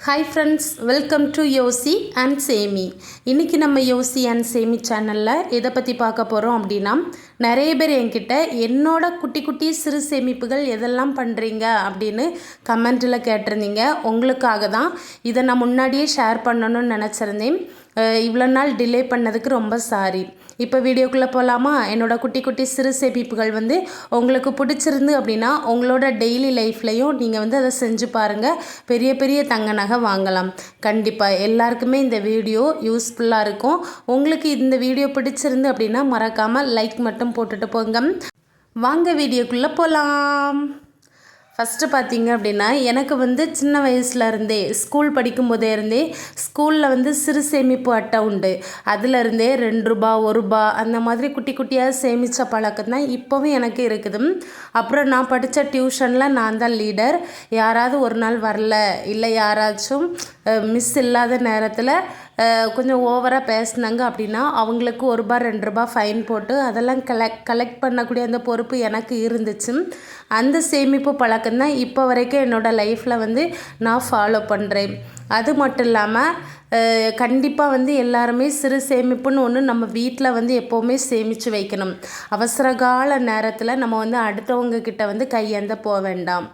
Hi friends welcome to Yosi and Semi இன்றைக்கி நம்ம யோசி அண்ட் சேமி சேனலில் எதை பற்றி பார்க்க போகிறோம் அப்படின்னா நிறைய பேர் என்கிட்ட என்னோட குட்டி குட்டி சிறு சேமிப்புகள் எதெல்லாம் பண்ணுறீங்க அப்படின்னு கமெண்ட்டில் கேட்டிருந்தீங்க. உங்களுக்காக தான் இதை நான் முன்னாடியே ஷேர் பண்ணணும்னு நினச்சிருந்தேன். இவ்வளோ நாள் டிலே பண்ணதுக்கு ரொம்ப சாரி இப்போ வீடியோக்குள்ளே போகலாமா என்னோடய குட்டி குட்டி சிறு சேமிப்புகள் வந்து உங்களுக்கு பிடிச்சிருந்து அப்படின்னா உங்களோட டெய்லி லைஃப்லையும் நீங்கள் வந்து அதை செஞ்சு பாருங்கள் பெரிய பெரிய தங்க நகை வாங்கலாம். கண்டிப்பாக எல்லாருக்குமே இந்த வீடியோ யூஸ்ஃபுல்லாக இருக்கும். உங்களுக்கு இந்த வீடியோ பிடிச்சிருந்து அப்படின்னா மறக்காமல் லைக் மட்டும் போட்டுட்டு போங்க. வாங்க வீடியோக்குள்ளே போகலாம் ஃபஸ்ட்டு பார்த்தீங்க அப்படின்னா எனக்கு வந்து சின்ன வயசுலேருந்தே இருந்தே ஸ்கூல் படிக்கும்போதே இருந்தே ஸ்கூலில் வந்து சிறு சேமிப்பு அட்டை உண்டு. அதிலருந்தே ரெண்டு ரூபா ஒரு ரூபா அந்த மாதிரி குட்டி குட்டியாக சேமித்த பழக்கம் தான் இப்போவும் எனக்கு இருக்குது. அப்புறம் நான் படித்த டியூஷனில் நான் தான் லீடர் யாராவது ஒரு நாள் வரல இல்லை யாராச்சும் மிஸ் இல்லாத நேரத்தில் கொஞ்சம் ஓவராக பேசினாங்க அப்படின்னா அவங்களுக்கு ஒரு ரூபா ரெண்டு ரூபா ஃபைன் போட்டு அதெல்லாம் கலெக்ட் கலெக்ட் பண்ணக்கூடிய அந்த பொறுப்பு எனக்கு இருந்துச்சு. அந்த சேமிப்பு பழக்கம் தான் இப்போ வரைக்கும் என்னோடய லைஃப்பில் வந்து நான் ஃபாலோ பண்ணுறேன் அது மட்டும் இல்லாமல் கண்டிப்பாக வந்து எல்லாருமே சிறு சேமிப்புன்னு ஒன்று நம்ம வீட்டில் வந்து எப்போவுமே சேமித்து வைக்கணும். அவசர கால நேரத்தில் நம்ம வந்து அடுத்தவங்க கிட்ட வந்து கையேந்த போக வேண்டாம்.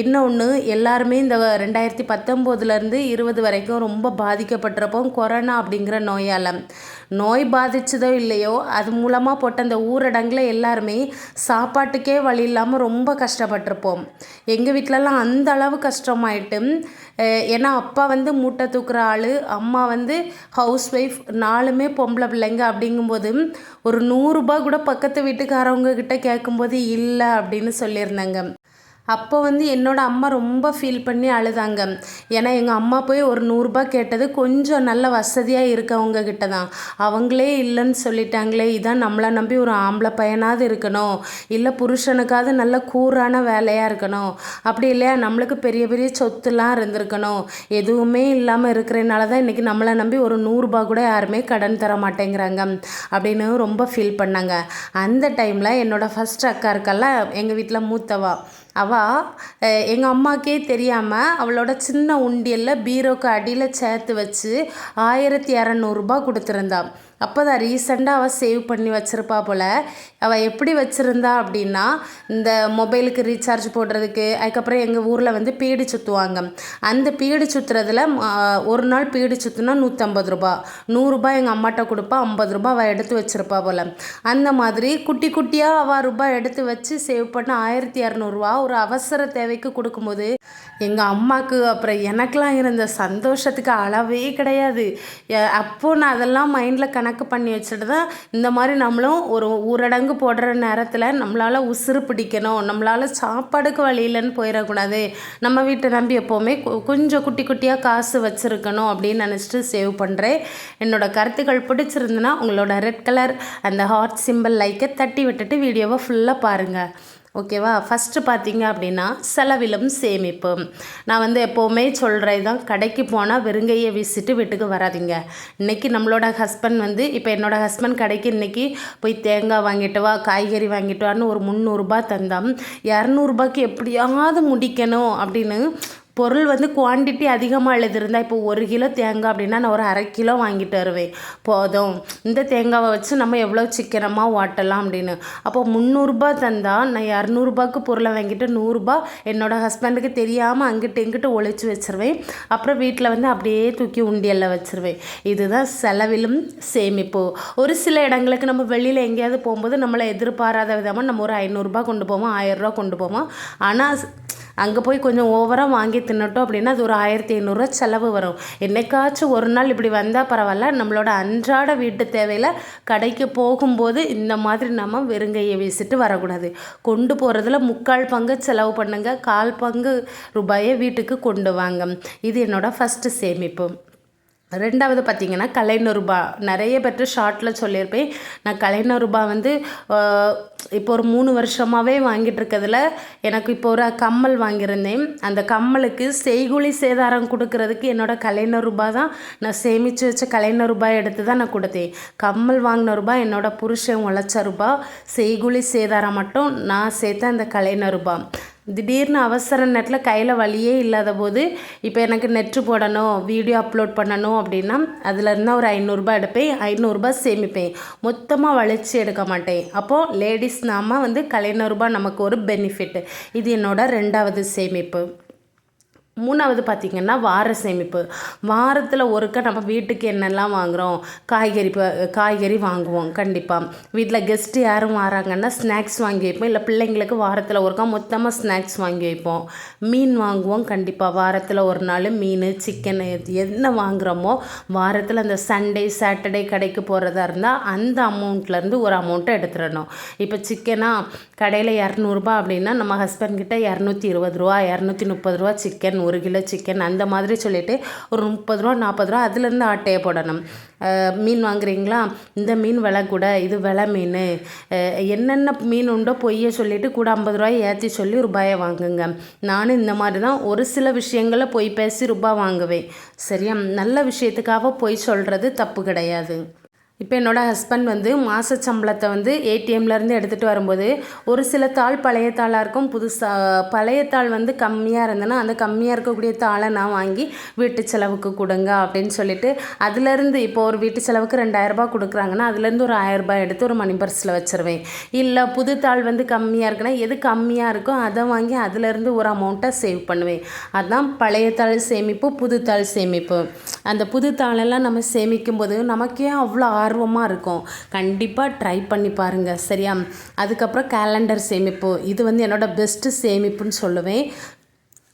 இன்னொன்று எல்லாருமே இந்த ரெண்டாயிரத்தி பத்தொம்போதுலேருந்து இருபது வரைக்கும் ரொம்ப பாதிக்கப்பட்டிருப்போம் கொரோனா அப்படிங்கிற நோயால். நோய் பாதிச்சதோ இல்லையோ அது மூலமாக போட்ட அந்த ஊரடங்கில் எல்லாருமே சாப்பாட்டுக்கே வழி இல்லாமல் ரொம்ப கஷ்டப்பட்டிருப்போம். எங்கள் வீட்டிலலாம் அந்த அளவு கஷ்டமாயிட்டு ஏன்னா அப்பா வந்து மூட்டை தூக்குற ஆள் அம்மா வந்து ஹவுஸ் ஒய்ஃப் நாலுமே பொம்பளை பிள்ளைங்க அப்படிங்கும்போது ஒரு நூறுரூபா கூட பக்கத்து வீட்டுக்காரவங்க கிட்ட கேட்கும்போது இல்லை அப்படின்னு சொல்லியிருந்தாங்க. அப்போ வந்து என்னோடய அம்மா ரொம்ப ஃபீல் பண்ணி அழுதாங்க. ஏன்னா எங்கள் அம்மா போய் ஒரு நூறுரூபா கேட்டது கொஞ்சம் நல்ல வசதியாக இருக்கவங்க கிட்ட தான். அவங்களே இல்லைன்னு சொல்லிட்டாங்களே இதான் நம்மளை நம்பி ஒரு ஆம்பளை பையனாவது இருக்கணும். இல்லை புருஷனுக்காவது நல்ல கூறான வேலையாக இருக்கணும். அப்படி இல்லையா நம்மளுக்கு பெரிய பெரிய சொத்துலாம் இருந்திருக்கணும். எதுவுமே இல்லாமல் இருக்கிறனால தான் இன்றைக்கி நம்மளை நம்பி ஒரு நூறுரூபா கூட யாருமே கடன் தர மாட்டேங்கிறாங்க அப்படின்னு ரொம்ப ஃபீல் பண்ணாங்க. அந்த டைமில் என்னோடய ஃபஸ்ட் அக்கா இருக்கல்ல எங்கள் வீட்டில் மூத்தவா. அவள் எங்கள் அம்மாக்கே தெரியாமல் அவளோட சின்ன உண்டியலில் பீரோக்கு அடியில் சேர்த்து வச்சு ஆயிரத்தி இரநூறுபா கொடுத்துருந்தாள் அப்போ தான் ரீசெண்டாக அவள் சேவ் பண்ணி வச்சுருப்பா போல். அவள் எப்படி வச்சுருந்தா அப்படின்னா இந்த மொபைலுக்கு ரீசார்ஜ் போடுறதுக்கு அதுக்கப்புறம் எங்கள் ஊரில் வந்து பீடி சுற்றுவாங்க அந்த பீடி சுற்றுறதுல ஒரு நாள் பீடி சுற்றுனா நூற்றம்பது ரூபா. நூறுரூபா எங்கள் அம்மாட்ட கொடுப்பா ஐம்பது ரூபா அவள் எடுத்து வச்சுருப்பா போல். அந்த மாதிரி குட்டி குட்டியாக அவள் ரூபாய் எடுத்து வச்சு சேவ் பண்ண ஆயிரத்தி இரநூறுவா ஒரு அவசர தேவைக்கு கொடுக்கும்போது எங்கள் அம்மாவுக்கு அப்புறம் எனக்கெலாம் இருந்த சந்தோஷத்துக்கு அளவே கிடையாது. அப்போது நான் அதெல்லாம் மைண்டில் கணக்கு பண்ணி வச்சுட்டு தான் இந்த மாதிரி நம்மளும் ஒரு ஊரடங்கு போடுற நேரத்தில் நம்மளால் உசுறு பிடிக்கணும் நம்மளால் சாப்பாடுக்கு வழி இல்லைன்னு போயிடக்கூடாது. நம்ம வீட்டை நம்பி எப்போவுமே கொஞ்சம் குட்டி குட்டியாக காசு வச்சுருக்கணும் அப்படின்னு நினச்சிட்டு சேவ் பண்ணுறேன் என்னோடய கருத்துக்கள் பிடிச்சிருந்துன்னா உங்களோட ரெட் கலர் அந்த ஹார்ட் சிம்பிள் லைக்கை தட்டி விட்டுட்டு வீடியோவை ஃபுல்லாக பாருங்கள் ஓகேவா? ஃபஸ்ட்டு பார்த்தீங்க அப்படின்னா செலவிலும் சேமிப்பு. நான் வந்து எப்போவுமே சொல்கிறது தான் கடைக்கு போனால் வெறுங்கையை வீசிட்டு வீட்டுக்கு வராதிங்க. இன்றைக்கி நம்மளோட ஹஸ்பண்ட் வந்து இப்போ என்னோடய ஹஸ்பண்ட் கடைக்கு இன்றைக்கி போய் தேங்காய் வாங்கிட்டு வா காய்கறி வாங்கிட்டு வான்னு ஒரு முந்நூறுரூபா தந்தான் இரநூறுபாய்க்கு எப்படியாவது முடிக்கணும் அப்படின்னு பொருள் வந்து குவான்டிட்டி அதிகமாக எழுதிருந்தா இப்போ ஒரு கிலோ தேங்காய் அப்படின்னா நான் ஒரு அரை கிலோ வாங்கிட்டு வருவேன். போதும். இந்த தேங்காவை வச்சு நம்ம எவ்வளோ சிக்கனமாக ஓட்டலாம் அப்படின்னு. அப்போ முந்நூறுரூபா தந்தால் நான் இரநூறுபாக்கு பொருளை வாங்கிட்டு நூறுரூபா என்னோடய ஹஸ்பண்டுக்கு தெரியாமல் அங்கிட்டு இங்கிட்டு ஒழிச்சு வச்சுருவேன். அப்புறம் வீட்டில் வந்து அப்படியே தூக்கி உண்டியலில் வச்சுருவேன். இதுதான் செலவிலும் சேமிப்பு. ஒரு சில இடங்களுக்கு நம்ம வெளியில் எங்கேயாவது போகும்போது நம்மளை எதிர்பாராத விதமாக நம்ம ஒரு ஐநூறுரூபா கொண்டு போவோம் ஆயிரரூபா கொண்டு போவோம். ஆனால் அங்கே போய் கொஞ்சம் ஓவராக வாங்கி தின்னுட்டோம் அப்படின்னா அது ஒரு ஆயிரத்தி ஐநூறுரூவா செலவு வரும். என்னைக்காச்சும் ஒரு நாள் இப்படி வந்தால் பரவாயில்ல. நம்மளோட அன்றாட வீட்டு தேவையில் கடைக்கு போகும்போது இந்த மாதிரி நம்ம வெறுங்கையை வீசிட்டு வரக்கூடாது. கொண்டு போகிறதுல முக்கால் பங்கு செலவு பண்ணுங்க. கால் பங்கு ரூபாயை வீட்டுக்கு கொண்டு வாங்க. இது என்னோடய ஃபஸ்ட்டு சேமிப்பு. ரெண்டாவது பார்த்திங்கன்னா கலைஞர் நிறைய பேர்ட்டு ஷார்ட்டில் சொல்லியிருப்பேன். நான் கலைஞர் வந்து இப்போ ஒரு மூணு வருஷமாகவே வாங்கிட்டு இருக்கிறதுல எனக்கு இப்போ ஒரு கம்மல் வாங்கியிருந்தேன். அந்த கம்மலுக்கு செய்குழி சேதாரம் கொடுக்கறதுக்கு என்னோடய கலைஞர் ரூபா தான் நான் சேமித்து வச்ச கலைஞர் ரூபாய் எடுத்து தான் நான் கொடுத்தேன். கம்மல் வாங்கின ரூபாய் என்னோடய புருஷன் உழைச்ச ரூபாய். செய்குழி சேதாரம் மட்டும் நான் சேர்த்த அந்த கலைஞர் ரூபாய். திடீர்னு அவசர நேரத்தில் கையில் வழியே இல்லாத போது இப்போ எனக்கு நெட்டு போடணும் வீடியோ அப்லோட் பண்ணணும் அப்படின்னா அதில் இருந்தால் ஒரு ஐநூறுரூபா எடுப்பேன் ஐநூறுரூபா சேமிப்பேன். மொத்தமாக வளைச்சி எடுக்க மாட்டேன். அப்போது லேடிஸ் நாம வந்து கலைநூறுபா நமக்கு ஒரு பெனிஃபிட் இது என்னோட ரெண்டாவது சேமிப்பு. மூணாவது பார்த்திங்கன்னா வார சேமிப்பு. வாரத்தில் ஒருக்கா நம்ம வீட்டுக்கு என்னெல்லாம் வாங்குகிறோம் காய்கறி இப்போ காய்கறி வாங்குவோம் கண்டிப்பாக வீட்டில் கெஸ்ட்டு யாரும் வராங்கன்னா ஸ்நாக்ஸ் வாங்கி வைப்போம். இல்லை பிள்ளைங்களுக்கு வாரத்தில் ஒருக்கா மொத்தமாக ஸ்நாக்ஸ் வாங்கி வைப்போம். மீன் வாங்குவோம் கண்டிப்பாக வாரத்தில் ஒரு நாள் மீன் சிக்கன் என்ன வாங்குகிறோமோ வாரத்தில் அந்த சண்டே சாட்டர்டே கடைக்கு போகிறதா இருந்தால் அந்த அமௌண்ட்லேருந்து ஒரு அமௌண்ட்டை எடுத்துடணும். இப்போ சிக்கனாக கடையில் இரநூறுபா அப்படின்னா நம்ம ஹஸ்பண்ட் கிட்ட இரநூத்தி இருபது ரூபா இரநூத்தி முப்பது ரூபா சிக்கன் ஒரு கிலோ சிக்கன் அந்த மாதிரி சொல்லிவிட்டு ஒரு முப்பது ரூபா நாற்பது ரூபா அதுலேருந்து ஆட்டையை போடணும். மீன் வாங்குறீங்களா? இந்த மீன் விலை கூட இது விலை மீன். என்னென்ன மீன் உண்டோ பொய்யை சொல்லிவிட்டு கூட ஐம்பது ரூபாய் ஏற்றி சொல்லி ரூபாயை வாங்குங்க. நானும் இந்த மாதிரி தான் ஒரு சில விஷயங்களை பொய் பேசி ரூபாய் வாங்குவேன். சரியா? நல்ல விஷயத்துக்காக பொய் சொல்கிறது தப்பு கிடையாது. இப்போ என்னோடய ஹஸ்பண்ட் வந்து மாத சம்பளத்தை வந்து ஏடிஎம்லேருந்து எடுத்துகிட்டு வரும்போது ஒரு சில தாள் பழைய தாளாக இருக்கும். புதுசாக பழைய தாள் வந்து கம்மியாக இருந்ததுன்னா அந்த கம்மியாக இருக்கக்கூடிய தாளை நான் வாங்கி வீட்டு செலவுக்கு கொடுங்க அப்படின்னு சொல்லிட்டு அதுலேருந்து இப்போ ஒரு வீட்டு செலவுக்கு ரெண்டாயிரரூபா கொடுக்குறாங்கன்னா அதுலேருந்து ஒரு ஆயிரரூபா எடுத்து ஒரு மணி பர்ஸில் வச்சுருவேன். இல்லை புது தாள் வந்து கம்மியாக இருக்குன்னா எது கம்மியாக இருக்கோ அதை வாங்கி அதுலேருந்து ஒரு அமௌண்ட்டை சேவ் பண்ணுவேன். அதுதான் பழைய தாள் சேமிப்பு புது தாள் சேமிப்பு. அந்த புது தாளெல்லாம் நம்ம சேமிக்கும் போது நமக்கே அவ்வளோ ஆர்வமாக இருக்கும். கண்டிப்பாக ட்ரை பண்ணி பாருங்கள் சரியா? அதுக்கப்புறம் கேலண்டர் சேமிப்பு. இது வந்து என்னோடய பெஸ்ட்டு சேமிப்புன்னு சொல்லுவேன்.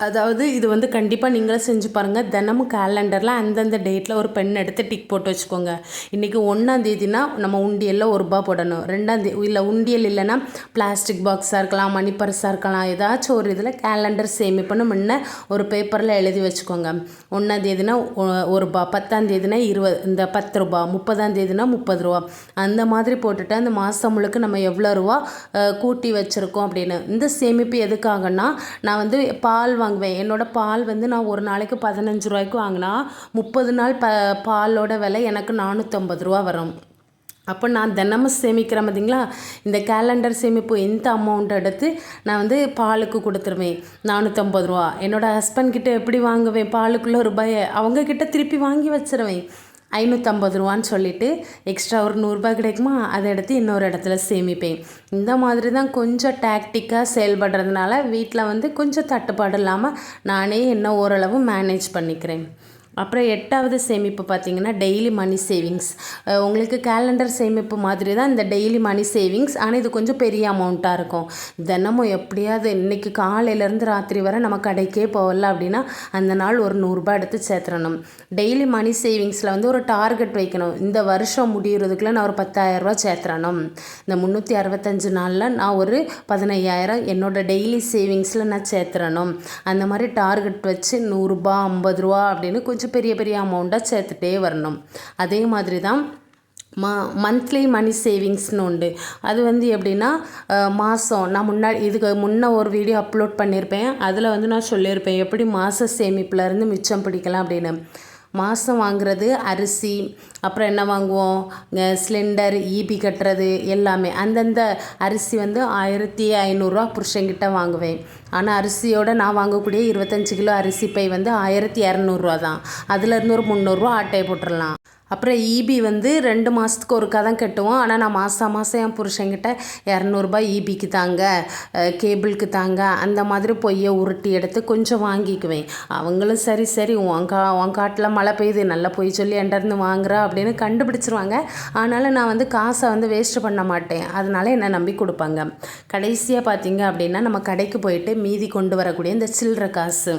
அதாவது இது வந்து கண்டிப்பாக நீங்களும் செஞ்சு பாருங்கள் தினமும் கேலண்டரில் அந்தந்த டேட்டில் ஒரு பென் எடுத்து டிக் போட்டு வச்சுக்கோங்க. இன்றைக்கி ஒன்றாந்தேதினா நம்ம உண்டியலில் ஒரு ரூபா போடணும். ரெண்டாந்தேதி இல்லை உண்டியல் இல்லைன்னா பிளாஸ்டிக் பாக்ஸாக இருக்கலாம் மணி பர்ஸாக இருக்கலாம். ஏதாச்சும் ஒரு இதில் கேலண்டர் சேமிப்புன்னு முன்ன ஒரு பேப்பரில் எழுதி வச்சுக்கோங்க. ஒன்றாந்தேதினா ஒரு ரூபா பத்தாந்தேதினா இருபது இந்த பத்து ரூபா முப்பதாந்தேதினா முப்பது ரூபா. அந்த மாதிரி போட்டுட்டு அந்த மாதம் முழுக்க நம்ம எவ்வளோ ரூபா கூட்டி வச்சுருக்கோம் அப்படின்னு. இந்த சேமிப்பு எதுக்காகன்னா நான் வந்து பால் வாங்க வாங்குவேன். என்னோடய பால் வந்து நான் ஒரு நாளைக்கு பதினஞ்சு ரூபாய்க்கு வாங்கினா முப்பது நாள் ப பாலோட விலை எனக்கு நானூற்றம்பது ரூபா வரும். அப்போ நான் தினமும் சேமிக்கிறேன் பார்த்தீங்களா இந்த கேலண்டர் சேமிப்பு எந்த அமௌண்ட் எடுத்து நான் வந்து பாலுக்கு கொடுத்துருவேன். நானூற்றம்பது ரூபா. என்னோடய ஹஸ்பண்ட் கிட்டே எப்படி வாங்குவேன்? பாலுக்குள்ளே ரூபாயை அவங்கக்கிட்ட திருப்பி வாங்கி வச்சுருவேன். ஐநூற்றம்பது ரூபான்னு சொல்லிவிட்டு எக்ஸ்ட்ரா ஒரு நூறுரூபா கிடைக்குமா? அதை எடுத்து இன்னொரு இடத்துல சேமிப்பேன். இந்த மாதிரி தான் கொஞ்சம் டாக்டிக்காக செயல்படுறதுனால வீட்டில் வந்து கொஞ்சம் தட்டுப்பாடு இல்லாமல் நானே என்ன ஓரளவு மேனேஜ் பண்ணிக்கிறேன். அப்புறம் எட்டாவது சேமிப்பு பார்த்திங்கன்னா டெய்லி மணி சேவிங்ஸ் உங்களுக்கு கேலண்டர் சேமிப்பு மாதிரி தான் இந்த டெய்லி மணி சேவிங்ஸ் ஆனால் இது கொஞ்சம் பெரிய அமௌண்ட்டாக இருக்கும். தினமும் எப்படியாவது இன்றைக்கி காலையிலேருந்து ராத்திரி வரை நம்ம கடைக்கே போகல அப்படின்னா அந்த நாள் ஒரு நூறுரூபா எடுத்து சேர்த்துடணும். டெய்லி மணி சேவிங்ஸில் வந்து ஒரு டார்கெட் வைக்கணும். இந்த வருஷம் முடிகிறதுக்குள்ளே நான் ஒரு பத்தாயிரரூபா சேர்த்துறணும். இந்த முந்நூற்றி அறுபத்தஞ்சு நாளில் நான் ஒரு பதினையாயிரம் என்னோடய டெய்லி சேவிங்ஸில் நான் சேர்த்துறணும். அந்த மாதிரி டார்கெட் வச்சு நூறுரூபா ஐம்பது ரூபா அப்படின்னு கொஞ்சம் கொஞ்சம் பெரிய பெரிய அமௌண்ட்டாக சேர்த்துட்டே வரணும். அதே மாதிரி தான் மா மந்த்லி மணி சேவிங்ஸ்னு உண்டு. அது வந்து எப்படின்னா மாதம் நான் முன்னாடி இதுக்கு முன்னே ஒரு வீடியோ அப்லோட் பண்ணியிருப்பேன் அதில் வந்து நான் சொல்லியிருப்பேன் எப்படி மாத சேமிப்புலேருந்து மிச்சம் பிடிக்கலாம் அப்படின்னு. மாதம் வாங்குறது அரிசி அப்புறம் என்ன வாங்குவோம்? சிலிண்டர் ஈபி கட்டுறது எல்லாமே. அந்தந்த அரிசி வந்து ஆயிரத்தி ஐநூறுரூவா புருஷங்கிட்ட வாங்குவேன். ஆனால் அரிசியோடு நான் வாங்கக்கூடிய இருபத்தஞ்சி கிலோ அரிசி பை வந்து ஆயிரத்தி இரநூறுவா தான். அதுலேருந்து ஒரு முந்நூறுரூவா ஆட்டையை போட்டுடலாம் அப்புறம் ஈபி வந்து ரெண்டு மாதத்துக்கு ஒருக்கா தான் கட்டுவோம். ஆனால் நான் மாதம் மாதம் என் புருஷன்கிட்ட இரநூறுபா ஈபிக்கு தாங்க கேபிளுக்கு தாங்க அந்த மாதிரி பொய்யை உருட்டி எடுத்து கொஞ்சம் வாங்கிக்குவேன். அவங்களும் சரி சரி உன் கா உன் காட்டில் மழை பெய்யுது நல்லா பொய் சொல்லி என்கிட்டருந்து வாங்குறா அப்படின்னு கண்டுபிடிச்சிருவாங்க. ஆனாலும் நான் வந்து காசை வந்து வேஸ்ட் பண்ண மாட்டேன். அதனால் என்னை நம்பி கொடுப்பாங்க. கடைசியாக பார்த்தீங்க அப்படின்னா நம்ம கடைக்கு போயிட்டு மீதி கொண்டு வரக்கூடிய இந்த சில்லற காசு.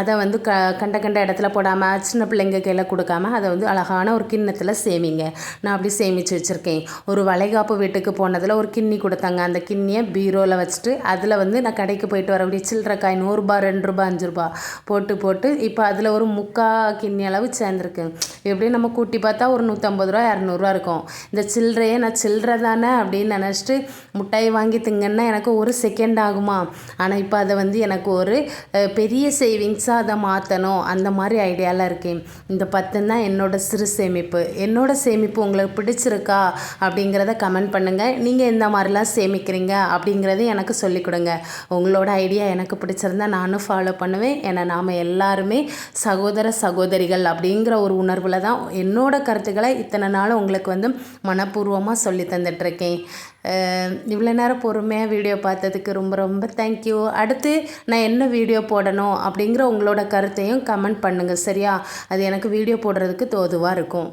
அதை வந்து க கண்ட கண்ட இடத்துல போடாமல் சின்ன பிள்ளைங்க கையில் கொடுக்காம அதை வந்து அழகான ஒரு கிண்ணத்தில் சேமிங்க. நான் அப்படி சேமித்து வச்சுருக்கேன். ஒரு வளைகாப்பு வீட்டுக்கு போனதில் ஒரு கிண்ணி கொடுத்தாங்க. அந்த கிண்ணியை பீரோவில் வச்சுட்டு அதில் வந்து நான் கடைக்கு போயிட்டு வரக்கூடிய சில்லற காய் நூறுரூபா ரெண்டு ரூபா அஞ்சு ரூபா போட்டு போட்டு இப்போ அதில் ஒரு முக்கா கிண்ணி அளவு சேர்ந்துருக்கு. எப்படியும் நம்ம கூட்டி பார்த்தா ஒரு நூற்றம்பது ரூபா இரநூறுவா இருக்கும். இந்த சில்லறையே நான் சில்லறை தானே அப்படின்னு நினச்சிட்டு முட்டாய் வாங்கி திங்கன்னா எனக்கு ஒரு செகண்ட் ஆகுமா? ஆனால் இப்போ அதை வந்து எனக்கு ஒரு பெரிய சேவிங்ஸ் புதுசாக மாற்றணும் அந்த மாதிரி ஐடியாவில் இருக்கேன். இந்த பத்து தான் என்னோட சிறு சேமிப்பு. என்னோட சேமிப்பு உங்களுக்கு பிடிச்சிருக்கா? அப்படிங்கிறத கமெண்ட் பண்ணுங்கள் நீங்கள் எந்த மாதிரிலாம் சேமிக்கிறீங்க அப்படிங்கிறத எனக்கு சொல்லிக் கொடுங்க. உங்களோட ஐடியா எனக்கு பிடிச்சிருந்தா நானும் ஃபாலோ பண்ணுவேன். ஏன்னா நாம் எல்லாருமே சகோதர சகோதரிகள் அப்படிங்கிற ஒரு உணர்வில் தான் என்னோட கருத்துக்களை இத்தனை நாள் உங்களுக்கு வந்து மனப்பூர்வமாக சொல்லி தந்துட்டுருக்கேன் இவ்வளோ நேரம் பொறுமையாக வீடியோ பார்த்ததுக்கு ரொம்ப ரொம்ப தேங்க்யூ அடுத்து நான் என்ன வீடியோ போடணும் அப்படிங்கிற உங்களோட கருத்தையும் கமெண்ட் பண்ணுங்கள் சரியா? அது எனக்கு வீடியோ போடுறதுக்கு தோதுவாக இருக்கும்.